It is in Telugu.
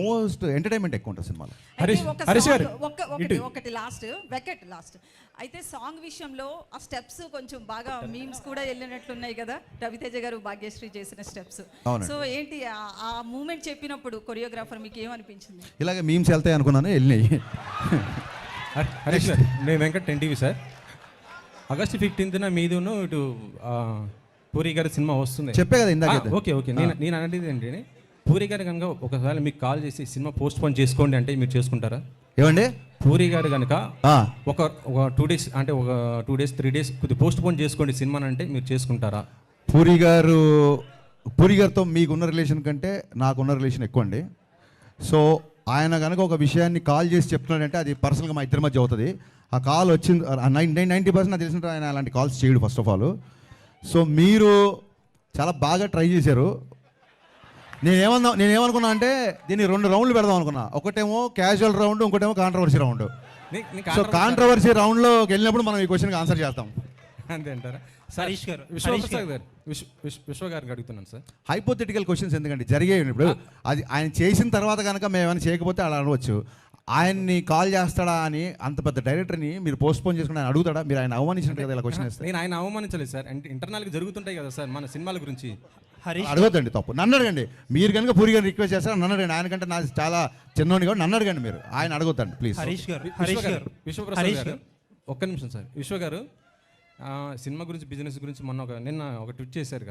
మోస్ట్ ఎంటర్టైన్మెంట్ ఎక్కువ ఉంటుంది సినిమాలో? హరీష్- గారు, ఒక ఒకటి. ఒకటి లాస్ట్ వెకెట్ లాస్ట్ అయితే సాంగ్ విషయంలో ఆ స్టెప్స్ కొంచెం బాగా మీమ్స్ కూడా వెళ్ళినట్లున్నాయి కదా రవితేజ గారు భాగ్యశ్రీ చేసిన స్టెప్స్. సో ఏంటి ఆ- మూమెంట్ చెప్పినప్పుడు కొరియోగ్రాఫర్ మీకు ఏమనిపించింది? ఇలాగే మీమ్స్ వెళ్తాయి అనుకున్నాను వెళ్ళినాయి. హర్- హరీష్ నేను Venkat ten TV sir. August ఫిఫ్టీన్త్న మీదును ఇటు పూరి గారి సినిమా వస్తుంది. చెప్పే కదా ఇందాక ఓకే ఓకే. నేను నేను అనేది ఏంటి పూరి గారు కనుక ఒకవేళ మీకు కాల్ చేసి సినిమా పోస్ట్ పోన్ చేసుకోండి అంటే మీరు చేసుకుంటారా? ఏమండి? పూరి గారు కనుక ఒక ఒక టూ డేస్ అంటే ఒక టూ డేస్ త్రీ డేస్ కొద్దిగా పోస్ట్ పోన్ చేసుకోండి సినిమా అంటే మీరు చేసుకుంటారా? పూరి గారు పూరి గారితో మీకున్న రిలేషన్ కంటే నాకున్న రిలేషన్ ఎక్కువ అండి సో ఆయన కనుక ఒక విషయాన్ని కాల్ చేసి చెప్తున్నాడంటే అది పర్సనల్గా మా ఇద్దరి మధ్య అవుతుంది. ఆ కాల్ వచ్చింది నైన్ నైంటీ పర్సెంట్ నాకు తెలిసిన ఆయన అలాంటి కాల్స్ చేయడు ఫస్ట్ ఆఫ్ ఆల్ సో మీరు చాలా బాగా ట్రై చేశారు. నేనేమన్నా నేనేమనుకున్నా అంటే దీన్ని రెండు రౌండ్లు పెడదాం అనుకున్నా. ఒకటేమో క్యాజువల్ రౌండ్ ఇంకోటేమో కాంట్రవర్సీ రౌండ్ సో కాంట్రవర్సీ రౌండ్లోకి వెళ్ళినప్పుడు మనం ఈ క్వశ్చన్కి ఆన్సర్ చేస్తాం. అంతే అంటారా? సార్ హరీష్ గారు, విశ్వప్రసాద్ గారు విశ్వ గారికి అడుగుతున్నాను సార్. హైపోథెటికల్ క్వశ్చన్స్ ఎందుకంటే జరిగేవి ఇప్పుడు. అది ఆయన చేసిన తర్వాత కనుక మేము ఏమైనా చేయకపోతే అలా అనవచ్చు. ఆయన్ని కాల్ చేస్తాడా అని అంత పెద్ద డైరెక్టర్ని మీరు పోస్ట్ పోన్ చేసుకుని ఆయన అడుగుతాడా? మీరు ఆయన అవమానించినట్టు కదా ఇలా క్వశ్చన్ నేను ఆయన అవమానించలేదు సార్. అంటే ఇంటర్నల్గా జరుగుతుంటాయి కదా సార్ మన సినిమాల గురించి. హరీష్ అడగొద్దండి తప్పు. నన్ను అడగండి. మీరు కనుక పూరి గారిని రిక్వెస్ట్ చేస్తారా నన్ను అడగండి. ఆయన కంటే నాకు చాలా చిన్నోని కూడా నన్ను అడగండి మీరు. ఆయన అడగొద్దండి ప్లీజ్ హరీష్ గారు హరీష్ గారు. విశ్వప్రసాద్ గారు. ఒక్క నిమిషం సార్. విశ్వ గారు ఆ, సినిమా గురించి బిజినెస్ గురించి మొన్న ఒక నిన్న ఒక ట్విట్ చేశారు